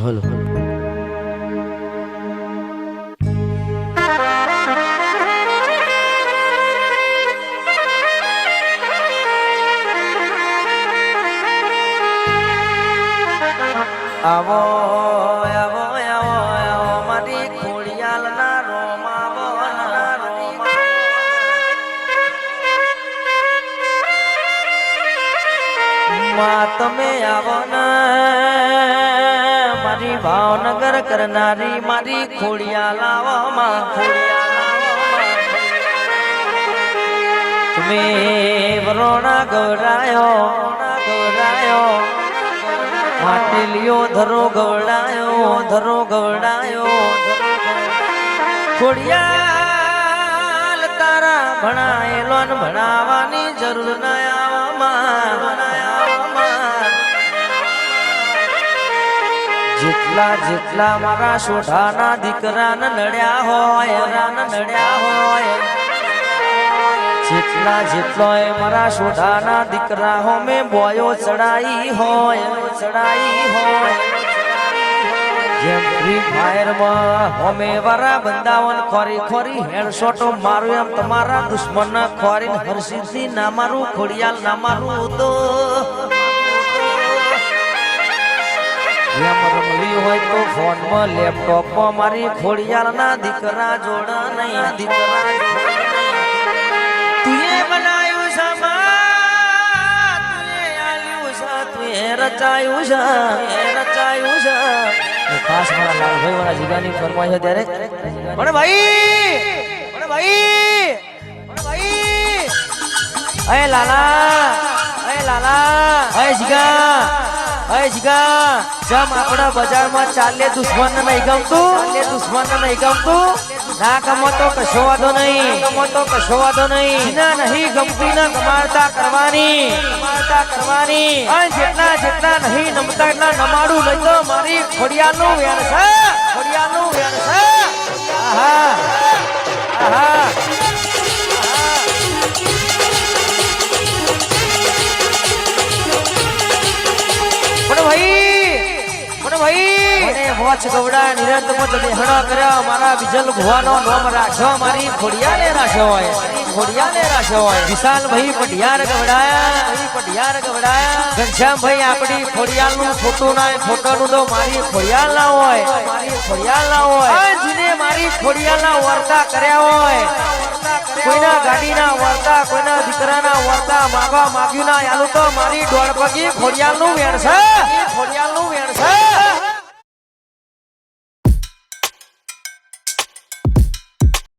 Hello આવો આવો આવો આવો મારી ખોડિયાલ ના રોમ આવો ના રોમમાં તમે આવો ને મારી ભાવનગર કરનારી મારી ખોડિયા લાવવામાં. તમે વરોણા ગવડાયો ગવડાયો. માટલીઓ ધરો ગવડાયો ધરો ગવડાયો. ખોડિયાલ તારા ભણાયેલો ભણાવાની જરૂર ના આવવામાં. જેટલા જેટલા મારા સોઢાના દીકરાને નડ્યા હોય, રાન નડ્યા હોય. જેટલા જેટલો એ મારા સોઢાના દીકરા હોમે બોયો ચડાઈ હોય ચડાઈ હોય. જેમ ફ્રી ફાયરમાં હોમે વારા બંદાવન ખોરી ખોરી હેડશોટો મારું એમ તમારા દુશ્મન ખોરીને હરસિદ્ધિ ના મારું ખોડિયાલ ના મારું તો રમવી હોય તો ફોનમાં લેપટોપમાં મારી ખોડિયાલ ના દીકરા જોડા નહીં દીકરા. તુએ બનાયું છે માં, તુએ આલ્યું છે, તુએ રચાયું છે, રચાયું છે. ખાસ મારા લાલભાઈ લાલા જીગા અય જીગા જમ આપણા બજારમાં ચાલે દુશ્મન નહીં ગમતું ચાલે દુશ્મન નહીં ગમતું. ના ગમો તો કશો વાંધો નહીં. ગમો તો કશો વાંધો નહીં. ના નહીં ગમતી ના કમાડતા કરવાની. કમાડતા કરવાની. અને જેટલા જેટલા નહીં નમતા એટલા નમાડું નહીં તો મારી ખોડિયાનું વેણ છે. ખોડિયાનું વેણ છે. મોચ ગવડા નિરંત મોચ દેહણા કર્યા. મારા વિજલ ભુવાનો નોમ રાખ્યો. મારી ખોડિયાને રાખ્યો હોય. ખોડિયાને રાખ્યો હોય. વિશાલ ભાઈ પઢિયાર ગવડાયા. ભાઈ પઢિયાર ગવડાયા ઘનશ્યામ ભાઈ આપણી ખોડિયાલનું ફોટો ના ફોટો નું તો મારી ખોડિયાલ ના હોય. મારી ખોડિયાલ ના હોય. જીને મારી ખોડિયાલ ના વર્તા કર્યા હોય. કોઈના ગાડીના વાર્તા, કોઈના દીકરાના વાર્તા માગવા માગ્યું ના. યાલું તો મારી દોડ પગી ખોડિયાલનું વેણ છે ખોડિયાલનું વેણ છે.